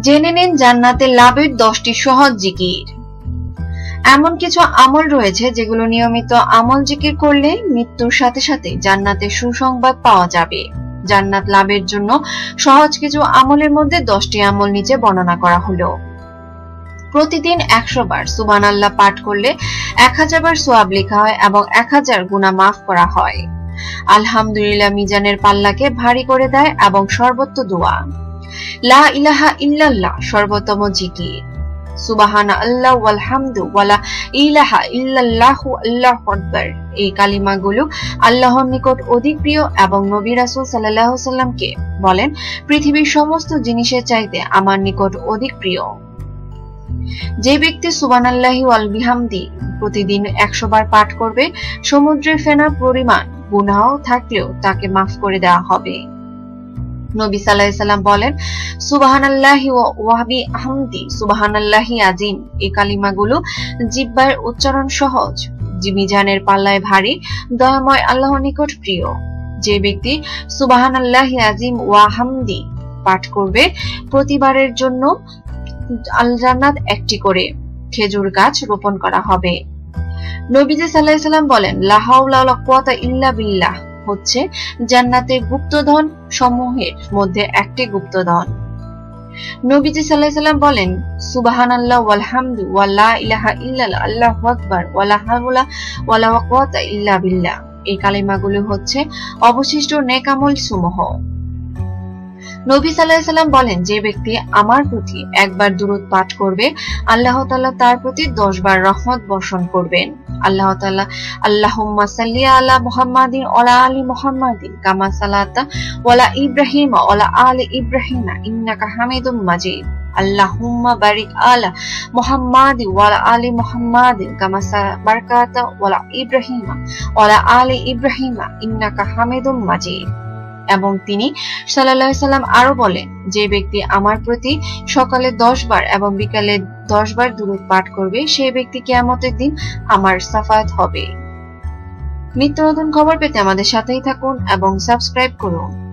জেনে নিন জান্নাতের লাভের দশটি সহজ জিকির। এমন কিছু আমল রয়েছে যেগুলো নিয়মিত আমল জিকির করলে মৃত্যুর সাথে সাথে জান্নাতের সুসংবাদ পাওয়া যাবে। জান্নাত লাভের জন্য সহজ কিছু আমলের মধ্যে দশটি আমল নিচে বর্ণনা করা হলো। প্রতিদিন একশো বার সুবান আল্লাহ পাঠ করলে এক হাজার বার সোয়াব লেখা হয় এবং এক হাজার গুণা মাফ করা হয়। আলহামদুলিল্লাহ মিজানের পাল্লাকে ভারী করে দেয় এবং সর্বত্র দোয়া। লা ইলাহা ইল্লাল্লাহ আল্লাহ ওয়ালহামদু ওয়ালা ইলাহা আল্লাহু আকবার। এই কালিমাগুলো আল্লাহর নিকট অধিক প্রিয় এবং নবী সাল্লামকে বলেন, পৃথিবীর সমস্ত জিনিসের চাইতে আমার নিকট অধিক প্রিয়। যে ব্যক্তি সুবহানাল্লাহি ওয়াল বিহামদি প্রতিদিন একশো বার পাঠ করবে, সমুদ্রের ফেনা পরিমাণ গুনাহ থাকলেও তাকে মাফ করে দেওয়া হবে। নবী সাল্লাম বলেন, সুবাহানাল্লাহি ওয়াহাবি আহমদি সুবাহানাল্লাহি আজিম এই কালিমাগুলো জিব্বার উচ্চারণ সহজ জিমিজানের পাল্লায় ভারী, দয়াময় আল্লাহর নিকট প্রিয়। যে ব্যক্তি সুবাহানাল্লাহি আজিম ওয়াহামদি পাঠ করবে, প্রতিবারের জন্য আল জান্নাত একটি করে খেজুর গাছ রোপণ করা হবে। নবীজি সাল্লাহ সাল্লাম বলেন লাহাউলা ইল্লা বিল্লাহ। হচ্ছে জান্নাতের গুপ্তধন সমূহের মধ্যে একটি গুপ্তধন। নবীজি সাল্লাহ সাল্লাম বলেন সুবাহান আল্লাহ ওয়ালহামদু ওয়াল্লা ইলাহা ইল্লা আল্লাহ আকবার ওয়ালা কুওয়াতা ইল্লা বিল্লাহ। এই কালিমাগুলো হচ্ছে অবশিষ্ট নেকামল সমূহ। নবী সাল্লাম বলেন, যে ব্যক্তি আমার প্রতি একবার দূরত পাঠ করবে, আল্লাহ তাল্লাহ তার প্রতি দশ বার রহমত বর্ষণ করবেন। আল্লাহ তাল্লাহ আল্লাহুম্মা সাল্লি আলা মুহাম্মাদিন ওলা আলী মুহাম্মাদিন কামা সালাতা ওয়ালা ইব্রাহিম ওলা আলি ইব্রাহিম ইন্নাকা হামিদুম মাজিদ। আল্লাহুম্মা বারিক আলা মুহাম্মাদ ওয়ালা আলি মুহাম্মাদ কামা বারাকাতা ওয়ালা ইব্রাহিম ওয়ালা আলি ইব্রাহিম ইন্নাকা হামিদুম মাজিদ। এবং তিনি সাল্লাহ সাল্লাম আরও বলেন, যে ব্যক্তি আমার প্রতি সকালে দশ বার এবং বিকালে দশ বার দূরত পাঠ করবে, সেই ব্যক্তি কেয়ামতের দিন আমার সাফায়াত হবে। নিত্য নতুন খবর পেতে আমাদের সাথেই থাকুন এবং সাবস্ক্রাইব করুন।